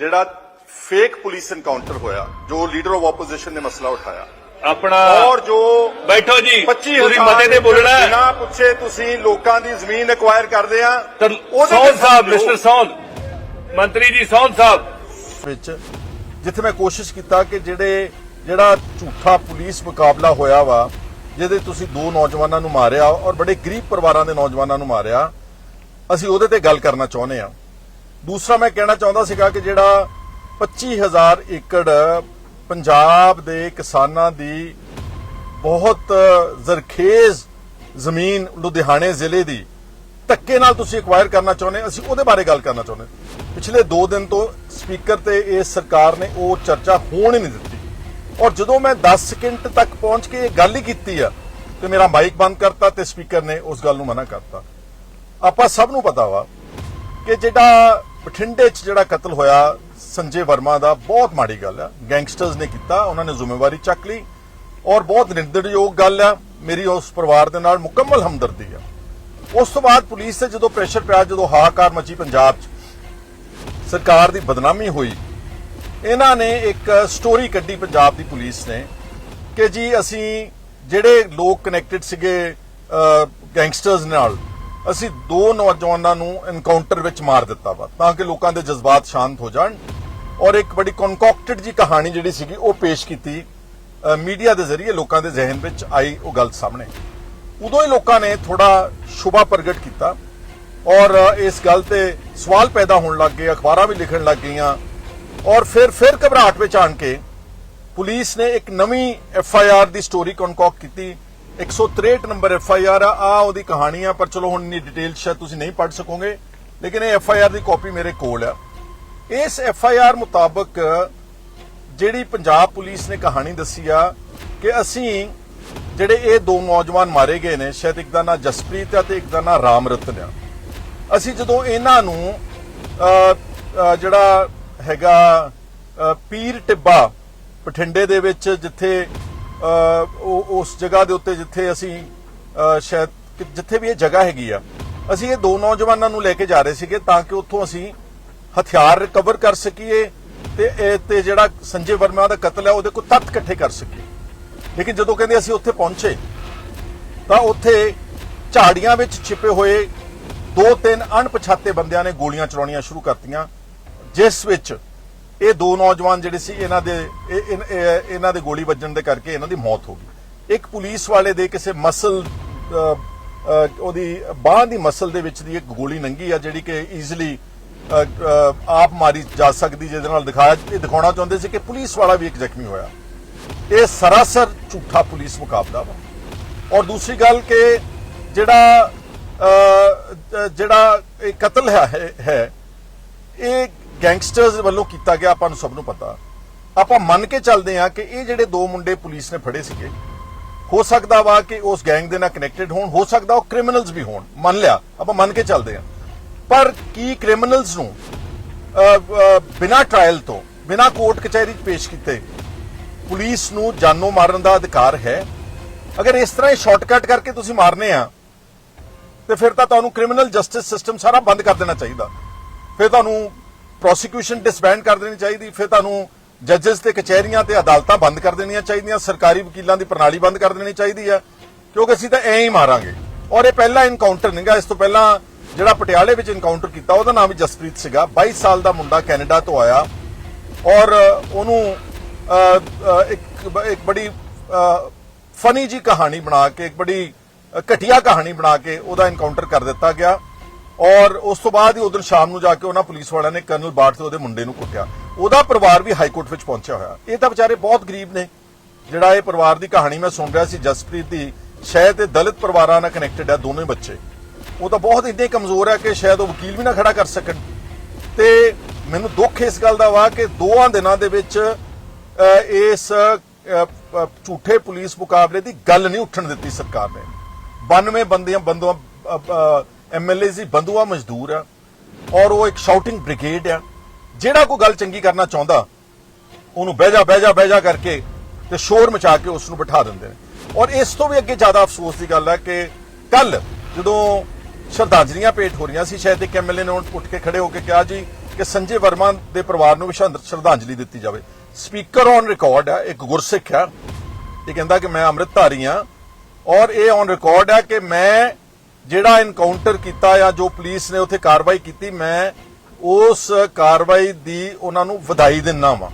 ਜਿਹੜਾ fake police encounter ਹੋਇਆ ਜੋ ਲੀਡਰ ਆਫ ਆਪੋਜੀਸ਼ਨ ਨੇ ਮਸਲਾ ਉਠਾਇਆ। ਆਪਣਾ ਔਰ ਜੋ ਬੈਠੋ ਜੀ 25 ਤੁਸੀਂ ਮਤੇ ਤੇ ਬੋਲਣਾ ਹੈ। ਬਿਨਾ ਪੁੱਛੇ ਤੁਸੀਂ ਲੋਕਾਂ ਦੀ ਜ਼ਮੀਨ ਐਕਵਾਇਰ ਕਰਦੇ ਆ। ਤਾਂ ਉਹਦੇ ਸੌਦ ਤੇ ਸਾਹਿਬ। ਮਿਸਟਰ ਸੌਦ ਮੰਤਰੀ ਜੀ ਸੌਦ ਸਾਹਿਬ। ਵਿੱਚ ਜਿੱਥੇ ਮੈਂ ਕੋਸ਼ਿਸ਼ ਕੀਤਾ ਕਿ ਜਿਹੜੇ ਜਿਹੜਾ ਝੂਠਾ ਪੁਲਿਸ ਮੁਕਾਬਲਾ ਹੋਇਆ ਵਾ ਜਿਹਦੇ ਤੁਸੀਂ ਦੋ ਨੌਜਵਾਨਾਂ ਨੂੰ ਮਾਰਿਆ ਔਰ ਬੜੇ ਗਰੀਬ ਪਰਿਵਾਰਾਂ ਦੇ ਨੌਜਵਾਨਾਂ ਨੂੰ ਮਾਰਿਆ ਅਸੀਂ ਉਹਦੇ ਤੇ ਗੱਲ ਕਰਨਾ ਚਾਹੁੰਦੇ ਆ ਦੂਸਰਾ ਮੈਂ ਕਹਿਣਾ ਚਾਹੁੰਦਾ ਸੀਗਾ ਕਿ ਜਿਹੜਾ 25000 ਏਕੜ ਪੰਜਾਬ ਦੇ ਕਿਸਾਨਾਂ ਦੀ ਬਹੁਤ ਜ਼ਰਖੇਜ਼ ਜ਼ਮੀਨ ਲੁਧਿਆਣੇ ਜ਼ਿਲ੍ਹੇ ਦੀ ਧੱਕੇ ਨਾਲ ਤੁਸੀਂ ਐਕਵਾਇਰ ਕਰਨਾ ਚਾਹੁੰਦੇ ਅਸੀਂ ਉਹਦੇ ਬਾਰੇ ਗੱਲ ਕਰਨਾ ਚਾਹੁੰਦੇ ਪਿਛਲੇ 2 ਦਿਨ ਤੋਂ ਸਪੀਕਰ ਤੇ ਇਸ ਸਰਕਾਰ ਨੇ ਉਹ ਚਰਚਾ ਹੋਣ ਹੀ ਨਹੀਂ ਦਿੱਤੀ। ਔਰ ਜਦੋਂ ਮੈਂ 10 ਸਕਿੰਟ ਤੱਕ ਪਹੁੰਚ ਕੇ ਇਹ ਗੱਲ ਹੀ ਕੀਤੀ ਆ, ਤੇ ਮੇਰਾ ਮਾਈਕ ਬੰਦ ਕਰਤਾ ਤੇ ਸਪੀਕਰ ਨੇ ਉਸ ਗੱਲ ਨੂੰ ਮਨਾ ਕਰਤਾ। ਆਪਾਂ ਸਭ ਨੂੰ ਪਤਾ ਵਾ ਕਿ ਜਿਹੜਾ ਬਠਿੰਡੇ 'ਚ ਜਿਹੜਾ ਕਤਲ ਹੋਇਆ, ਸੰਜੇ ਵਰਮਾ ਦਾ, ਬਹੁਤ ਮਾੜੀ ਗੱਲ ਆ। ਗੈਂਗਸਟਰਸ ਨੇ ਕੀਤਾ, ਉਹਨਾਂ ਨੇ ਜ਼ਿੰਮੇਵਾਰੀ ਚੱਕ ਲਈ ਔਰ ਬਹੁਤ ਨਿੰਦਣਯੋਗ ਗੱਲ ਆ। ਮੇਰੀ ਉਸ ਪਰਿਵਾਰ ਦੇ ਨਾਲ ਮੁਕੰਮਲ ਹਮਦਰਦੀ ਆ। ਉਸ ਤੋਂ ਬਾਅਦ ਪੁਲਿਸ ਤੇ ਜਦੋਂ ਪ੍ਰੈਸ਼ਰ ਪਿਆ, ਜਦੋਂ ਹਾਹਾਕਾਰ ਮਚੀ ਪੰਜਾਬ 'ਚ, ਸਰਕਾਰ ਦੀ ਬਦਨਾਮੀ ਹੋਈ, ਇਹਨਾਂ ਨੇ ਇੱਕ ਸਟੋਰੀ ਕੱਢੀ ਪੰਜਾਬ ਦੀ ਪੁਲਿਸ ਨੇ ਕਿ ਜੀ ਅਸੀਂ ਜਿਹੜੇ ਲੋਕ ਕਨੈਕਟਡ ਸੀਗੇ ਗੈਂਗਸਟਰਸ ਨਾਲ ਅਸੀਂ ਦੋ ਨੌਜਵਾਨਾਂ ਨੂੰ ਐਨਕਾਊਂਟਰ ਵਿੱਚ ਮਾਰ ਦਿੱਤਾ ਵਾ, ਤਾਂ ਕਿ ਲੋਕਾਂ ਦੇ ਜਜ਼ਬਾਤ ਸ਼ਾਂਤ ਹੋ ਜਾਣ। ਔਰ ਇੱਕ ਬੜੀ ਕਨਕੌਕਟਡ ਜੀ ਕਹਾਣੀ ਜਿਹੜੀ ਸੀਗੀ, ਉਹ ਪੇਸ਼ ਕੀਤੀ ਮੀਡੀਆ ਦੇ ਜ਼ਰੀਏ ਲੋਕਾਂ ਦੇ ਜ਼ਿਹਨ ਵਿੱਚ ਆਈ ਉਹ ਗੱਲ ਸਾਹਮਣੇ। ਉਦੋਂ ਹੀ ਲੋਕਾਂ ਨੇ ਥੋੜਾ ਸ਼ੁਭਾ ਪ੍ਰਗਟ ਕੀਤਾ ਔਰ ਇਸ ਗੱਲ ਤੇ ਸਵਾਲ ਪੈਦਾ ਹੋਣ ਲੱਗ ਗਏ, ਅਖਬਾਰਾਂ ਵੀ ਲਿਖਣ ਲੱਗ ਗਈਆਂ। ਔਰ ਫਿਰ ਫਿਰ ਘਬਰਾਹਟ ਵਿੱਚ ਆਣ ਕੇ ਪੁਲਿਸ ਨੇ ਇੱਕ ਨਵੀਂ ਐਫ ਆਈ ਆਰ ਦੀ ਸਟੋਰੀ ਕਨਕੌਕ ਕੀਤੀ। 163 ਨੰਬਰ ਐਫ ਆਈ ਆਰ ਆ ਆਹ ਉਹਦੀ ਕਹਾਣੀ ਆ, ਪਰ ਚਲੋ ਹੁਣ ਇੰਨੀ ਡਿਟੇਲ ਸ਼ਾਇਦ ਤੁਸੀਂ ਨਹੀਂ ਪੜ੍ਹ ਸਕੋਗੇ। ਲੇਕਿਨ ਇਹ ਐਫ ਆਈ ਆਰ ਦੀ ਕਾਪੀ ਮੇਰੇ ਕੋਲ ਆ। ਇਸ ਐਫ ਆਈ ਆਰ ਮੁਤਾਬਕ ਜਿਹੜੀ ਪੰਜਾਬ ਪੁਲਿਸ ਨੇ ਕਹਾਣੀ ਦੱਸੀ ਆ ਕਿ ਅਸੀਂ ਜਿਹੜੇ ਇਹ ਦੋ ਨੌਜਵਾਨ ਮਾਰੇ ਗਏ ਨੇ, ਸ਼ਾਇਦ ਇੱਕ ਦਾ ਨਾਂ ਜਸਪ੍ਰੀਤ ਆ ਤੇ ਇੱਕ ਦਾ ਨਾਂ ਰਾਮ ਰਤਨ ਆ। ਅਸੀਂ ਜਦੋਂ ਇਹਨਾਂ ਨੂੰ ਜਿਹੜਾ ਹੈਗਾ ਪੀਰ ਟਿੱਬਾ, ਬਠਿੰਡੇ ਦੇ ਵਿੱਚ ਜਿੱਥੇ ਉਸ ਜਗ੍ਹਾ ਦੇ ਉੱਤੇ ਜਿੱਥੇ ਅਸੀਂ ਸ਼ਾਇਦ ਜਿੱਥੇ ਵੀ ਇਹ ਜਗ੍ਹਾ ਹੈਗੀ ਆ, ਅਸੀਂ ਇਹ ਦੋ ਨੌਜਵਾਨਾਂ ਨੂੰ ਲੈ ਕੇ ਜਾ ਰਹੇ ਸੀਗੇ ਤਾਂ ਕਿ ਉੱਥੋਂ ਅਸੀਂ ਹਥਿਆਰ ਰਿਕਵਰ ਕਰ ਸਕੀਏ ਤੇ ਇਹ ਤੇ ਜਿਹੜਾ ਸੰਜੇ ਵਰਮਾ ਦਾ ਕਤਲ ਹੈ ਉਹਦੇ ਕੋਲ ਤੱਤ ਇਕੱਠੇ ਕਰ ਸਕੀਏ। ਲੇਕਿਨ ਜਦੋਂ ਕਹਿੰਦੇ ਅਸੀਂ ਉੱਥੇ ਪਹੁੰਚੇ, ਤਾਂ ਉੱਥੇ ਝਾੜੀਆਂ ਵਿੱਚ ਛਿਪੇ ਹੋਏ ਦੋ ਤਿੰਨ ਅਣਪਛਾਤੇ ਬੰਦਿਆਂ ਨੇ ਗੋਲੀਆਂ ਚਲਾਉਣੀਆਂ ਸ਼ੁਰੂ ਕਰਤੀਆਂ, ਜਿਸ ਵਿੱਚ ਇਹ ਦੋ ਨੌਜਵਾਨ ਜਿਹੜੇ ਸੀ, ਇਹਨਾਂ ਦੇ ਇਹਨਾਂ ਦੇ ਗੋਲੀ ਵੱਜਣ ਦੇ ਕਰਕੇ ਇਹਨਾਂ ਦੀ ਮੌਤ ਹੋ ਗਈ। ਇੱਕ ਪੁਲਿਸ ਵਾਲੇ ਦੇ ਕਿਸੇ ਮਸਲ ਉਹਦੀ ਬਾਹ ਦੀ ਮਸਲ ਦੇ ਵਿੱਚ ਦੀ ਇੱਕ ਗੋਲੀ ਲੰਗੀ ਆ, ਜਿਹੜੀ ਕਿ ਈਜ਼ੀਲੀ ਆਪ ਮਾਰੀ ਜਾ ਸਕਦੀ, ਜਿਹਦੇ ਨਾਲ ਦਿਖਾਇਆ, ਇਹ ਦਿਖਾਉਣਾ ਚਾਹੁੰਦੇ ਸੀ ਕਿ ਪੁਲਿਸ ਵਾਲਾ ਵੀ ਇੱਕ ਜ਼ਖਮੀ ਹੋਇਆ। ਇਹ ਸਰਾਸਰ ਝੂਠਾ ਪੁਲਿਸ ਮੁਕਾਬਲਾ ਵਾ। ਔਰ ਦੂਸਰੀ ਗੱਲ ਕਿ ਜਿਹੜਾ ਜਿਹੜਾ ਇਹ ਕਤਲ ਹੈ ਹੈ, ਇਹ ਗੈਂਗਸਟਰਸ ਵੱਲੋਂ ਕੀਤਾ ਗਿਆ ਆਪਾਂ ਨੂੰ ਸਭ ਨੂੰ ਪਤਾ। ਆਪਾਂ ਮੰਨ ਕੇ ਚੱਲਦੇ ਹਾਂ ਕਿ ਇਹ ਜਿਹੜੇ ਦੋ ਮੁੰਡੇ ਪੁਲਿਸ ਨੇ ਫੜੇ ਸੀਗੇ ਹੋ ਸਕਦਾ ਵਾ ਕਿ ਉਸ ਗੈਂਗ ਦੇ ਨਾਲ ਕਨੈਕਟਡ ਹੋਣ ਹੋ ਸਕਦਾ ਉਹ ਕ੍ਰਿਮੀਨਲਸ ਵੀ ਹੋਣ। ਮੰਨ ਲਿਆ ਆਪਾਂ ਮੰਨ ਕੇ ਚੱਲਦੇ ਹਾਂ। ਪਰ ਕੀ ਕ੍ਰਿਮੀਨਲਸ ਨੂੰ ਅ, ਬਿਨਾਂ ਟ੍ਰਾਇਲ ਤੋਂ ਬਿਨਾਂ ਕੋਰਟ ਕਚਹਿਰੀ 'ਚ ਪੇਸ਼ ਕੀਤੇ ਪੁਲਿਸ ਨੂੰ ਜਾਨੋਂ ਮਾਰਨ ਦਾ ਅਧਿਕਾਰ ਹੈ? ਅਗਰ ਇਸ ਤਰ੍ਹਾਂ ਹੀ ਸ਼ਾਰਟਕਟ ਕਰਕੇ ਤੁਸੀਂ ਮਾਰਨੇ ਆ ਤੇ ਫਿਰ ਤਾਂ ਤੁਹਾਨੂੰ ਕ੍ਰਿਮੀਨਲ ਜਸਟਿਸ ਸਿਸਟਮ ਸਾਰਾ ਬੰਦ ਕਰ ਦੇਣਾ ਚਾਹੀਦਾ। ਫਿਰ ਤੁਹਾਨੂੰ ਪ੍ਰੋਸੀਕਿਊਸ਼ਨ ਡਿਸਬੈਂਡ ਕਰ ਦੇਣੀ ਚਾਹੀਦੀ, ਫਿਰ ਤੁਹਾਨੂੰ ਜੱਜਸ ਤੇ ਕਚਹਿਰੀਆਂ ਤੇ ਅਦਾਲਤਾਂ ਬੰਦ ਕਰ ਦੇਣੀਆਂ ਚਾਹੀਦੀਆਂ, ਸਰਕਾਰੀ ਵਕੀਲਾਂ ਦੀ ਪ੍ਰਣਾਲੀ ਬੰਦ ਕਰ ਦੇਣੀ ਚਾਹੀਦੀ ਹੈ, ਕਿਉਂਕਿ ਅਸੀਂ ਤਾਂ ਐਂ ਹੀ ਮਾਰਾਂਗੇ। ਔਰ ਇਹ ਪਹਿਲਾ ਐਨਕਾਊਂਟਰ ਨਹੀਂਗਾ ਇਸ ਤੋਂ ਪਹਿਲਾਂ ਜਿਹੜਾ ਪਟਿਆਲੇ ਵਿੱਚ ਇਨਕਾਊਂਟਰ ਕੀਤਾ, ਉਹਦਾ ਨਾਮ ਵੀ ਜਸਪ੍ਰੀਤ ਸੀਗਾ 22 ਸਾਲ ਦਾ ਮੁੰਡਾ ਕੈਨੇਡਾ ਤੋਂ ਆਇਆ। ਔਰ ਉਹਨੂੰ ਇੱਕ ਇੱਕ ਬੜੀ ਫਨੀ ਜੀ ਕਹਾਣੀ ਬਣਾ ਕੇ, ਇੱਕ ਬੜੀ ਘਟੀਆ ਕਹਾਣੀ ਬਣਾ ਕੇ ਉਹਦਾ ਇਨਕਾਊਂਟਰ ਕਰ ਦਿੱਤਾ ਗਿਆ। ਔਰ ਉਸ ਤੋਂ ਬਾਅਦ ਹੀ ਉਦੋਂ ਸ਼ਾਮ ਨੂੰ ਜਾ ਕੇ ਉਹਨਾਂ ਪੁਲਿਸ ਵਾਲਿਆਂ ਨੇ ਕਰਨਲ ਬਾਟ ਤੇ ਉਹਦੇ ਮੁੰਡੇ ਨੂੰ ਕੁੱਟਿਆ। ਉਹਦਾ ਪਰਿਵਾਰ ਵੀ ਹਾਈ ਕੋਰਟ ਵਿੱਚ ਪਹੁੰਚਿਆ ਹੋਇਆ। ਇਹ ਤਾਂ ਵਿਚਾਰੇ ਬਹੁਤ ਗਰੀਬ ਨੇ। ਜਿਹੜਾ ਇਹ ਪਰਿਵਾਰ ਦੀ ਕਹਾਣੀ ਮੈਂ ਸੁਣ ਰਿਹਾ ਸੀ, ਜਸਪ੍ਰੀਤ ਦੀ ਸ਼ਾਇਦ ਇਹ ਦਲਿਤ ਪਰਿਵਾਰਾਂ ਨਾਲ ਕਨੈਕਟਡ ਹੈ ਦੋਨੇ ਬੱਚੇ। ਉਹ ਤਾਂ ਬਹੁਤ ਇੰਨੇ ਕਮਜ਼ੋਰ ਹੈ ਕਿ ਸ਼ਾਇਦ ਉਹ ਵਕੀਲ ਵੀ ਨਾ ਖੜਾ ਕਰ ਸਕਣ। ਤੇ ਮੈਨੂੰ ਦੁੱਖ ਇਸ ਗੱਲ ਦਾ ਵਾ ਕਿ ਦੋਆਂ ਦਿਨਾਂ ਦੇ ਵਿੱਚ ਇਸ ਝੂਠੇ ਪੁਲਿਸ ਮੁਕਾਬਲੇ ਦੀ ਗੱਲ ਨਹੀਂ ਉੱਠਣ ਦਿੱਤੀ ਸਰਕਾਰ ਨੇ। 92 ਬੰਦਿਆਂ ਬੰਦੂਆਂ ਐਮਐਲਏ ਸੀ ਬੰਦੂਆ ਮਜ਼ਦੂਰ ਆ ਔਰ ਉਹ ਇੱਕ ਸ਼ਾਊਟਿੰਗ ਬ੍ਰਿਗੇਡ ਆ। ਜਿਹੜਾ ਕੋਈ ਗੱਲ ਚੰਗੀ ਕਰਨਾ ਚਾਹੁੰਦਾ, ਉਹਨੂੰ ਬਹਿ ਜਾ ਬਹਿ ਜਾ ਬਹਿ ਜਾ ਕਰਕੇ ਤੇ ਸ਼ੋਰ ਮਚਾ ਕੇ ਉਸ ਨੂੰ ਬਿਠਾ ਦਿੰਦੇ ਨੇ। ਔਰ ਇਸ ਤੋਂ ਵੀ ਅੱਗੇ ਜ਼ਿਆਦਾ ਅਫਸੋਸ ਦੀ ਗੱਲ ਹੈ ਕਿ ਕੱਲ ਜਦੋਂ ਸ਼ਰਧਾਂਜਲੀਆਂ ਭੇਟ ਹੋ ਰਹੀਆਂ ਸੀ, ਸ਼ਾਇਦ ਇੱਕ ਐਮਐਲਏ ਨੇ ਉੱਠ ਕੇ ਖੜੇ ਹੋ ਕੇ ਕਿਹਾ ਜੀ ਕਿ ਸੰਜੇ ਵਰਮਾ ਦੇ ਪਰਿਵਾਰ ਨੂੰ ਵੀ ਸ਼ਰਧਾਂਜਲੀ ਦਿੱਤੀ ਜਾਵੇ। ਸਪੀਕਰ ਔਨ ਰਿਕਾਰਡ ਹੈ ਇੱਕ ਗੁਰਸਿੱਖ ਹੈ ਇਹ ਕਹਿੰਦਾ ਕਿ ਮੈਂ ਅੰਮ੍ਰਿਤਧਾਰੀ ਹਾਂ ਔਰ ਇਹ ਔਨ ਰਿਕਾਰਡ ਹੈ ਕਿ ਮੈਂ ਜਿਹੜਾ ਇਨਕਾਊਂਟਰ ਕੀਤਾ ਜਾਂ ਜੋ ਪੁਲਿਸ ਨੇ ਉੱਥੇ ਕਾਰਵਾਈ ਕੀਤੀ, ਮੈਂ ਉਸ ਕਾਰਵਾਈ ਦੀ ਉਹਨਾਂ ਨੂੰ ਵਧਾਈ ਦਿੰਦਾ ਵਾਂ।